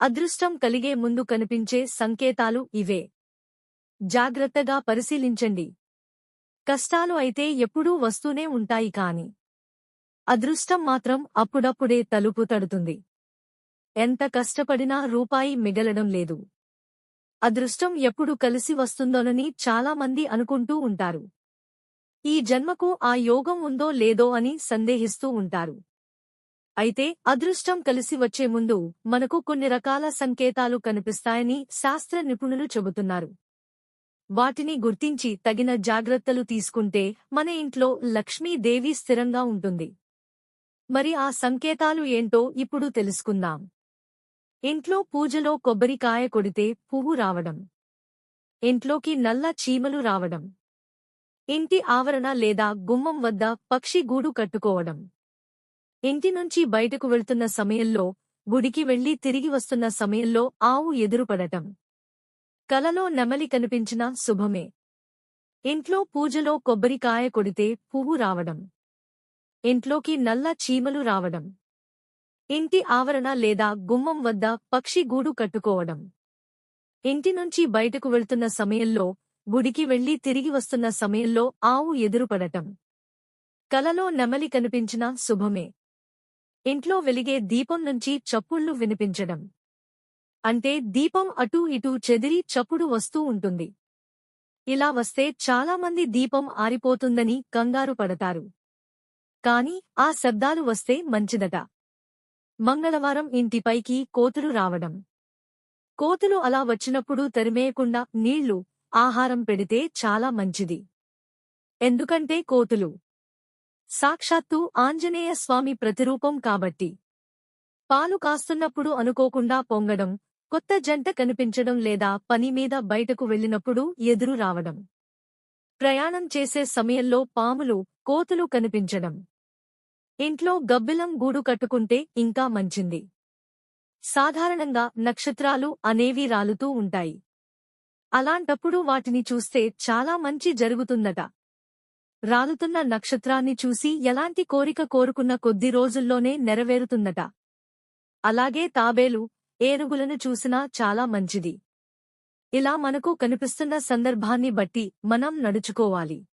అదృష్టం కలిగే ముందు కనిపించే సంకేతాలు ఇవే. జాగ్రత్తగా పరిశీలించండి. కష్టాలు అయితే ఎప్పుడూ వస్తూనే ఉంటాయి కాని అదృష్టం మాత్రం అప్పుడప్పుడే తలుపు తడుతుంది. ఎంత కష్టపడినా రూపాయి మిగలడం లేదు. అదృష్టం ఎప్పుడు కలిసి వస్తుందోనని చాలామంది అనుకుంటూ ఉంటారు. ఈ జన్మకు ఆ యోగం ఉందో లేదో అని సందేహిస్తూ ఉంటారు. అయితే అదృష్టం కలిసి వచ్చే ముందు మనకు కొన్ని రకాల సంకేతాలు కనిపిస్తాయని శాస్త్ర నిపుణులు చెబుతున్నారు. వాటిని గుర్తించి తగిన జాగ్రత్తలు తీసుకుంటే మన ఇంట్లో లక్ష్మీదేవి స్థిరంగా ఉంటుంది. మరి ఆ సంకేతాలు ఏంటో ఇప్పుడు తెలుసుకుందాం. ఇంట్లో పూజలో కొబ్బరికాయ కొడితే పువ్వు రావడం. ఇంట్లోకి నల్ల చీమలు రావడం. ఇంటి ఆవరణ లేదా గుమ్మం వద్ద పక్షి గూడు కట్టుకోవడం. ఇంటి నుంచి బయటకు వెళ్తున్న సమయంలో గుడికి వెళ్ళి తిరిగి వస్తున్న సమయంలో ఆవు ఎదురుపడటం. కలలో నెమలి కనిపించిన శుభమే. ఇంట్లో పూజలో కొబ్బరికాయ కొడితే పువ్వు రావడం. ఇంట్లోకి నల్ల చీమలు రావడం. ఇంటి ఆవరణ లేదా గుమ్మం వద్ద పక్షి గూడు కట్టుకోవడం. ఇంటి నుంచి బయటకు వెళ్తున్న సమయంలో గుడికి వెళ్ళి తిరిగి వస్తున్న సమయంలో ఆవు ఎదురుపడటం. కలలో నెమలి కనిపించిన శుభమే. ఇంట్లో వెలిగే దీపం నుంచి చప్పుళ్ళు వినిపించడం. అంటే దీపం అటూ ఇటూ చెదిరి చప్పుడు వస్తూ ఉంటుంది. ఇలా వస్తే చాలామంది దీపం ఆరిపోతుందని కంగారు పడతారు. కాని ఆ శబ్దాలు వస్తే మంచిదట. మంగళవారం ఇంటిపైకి కోతులు రావడం. కోతులు అలా వచ్చినప్పుడు తరిమేయకుండా నీళ్ళు ఆహారం పెడితే చాలా మంచిది. ఎందుకంటే కోతులు సాక్షాత్తు ఆంజనేయ స్వామి ప్రతిరూపం కాబట్టి. పాలు కాస్తున్నప్పుడు అనుకోకుండా పొంగడం కొత్త జంట కనిపించడం లేదా పని మీద బయటకు వెళ్ళినప్పుడు ఎదురు రావడం. ప్రయాణం చేసే సమయంలో పాములు కోతులు కనిపించడం. ఇంట్లో గబ్బిలం గూడు కట్టుకుంటే ఇంకా మంచింది. సాధారణంగా నక్షత్రాలు అనేవి రాలుతూ ఉంటాయి. అలాంటప్పుడు వాటిని చూస్తే చాలా మంచి జరుగుతుందట. రాలుతున్న నక్షత్రాన్ని చూసి ఎలాంటి కోరిక కోరుకున్న కొద్ది రోజుల్లోనే నెరవేరుతుందట. అలాగే తాబేలు ఏనుగులను చూసినా చాలా మంచిది. ఇలా మనకు కనిపిస్తున్న సందర్భాన్ని బట్టి మనం నడుచుకోవాలి.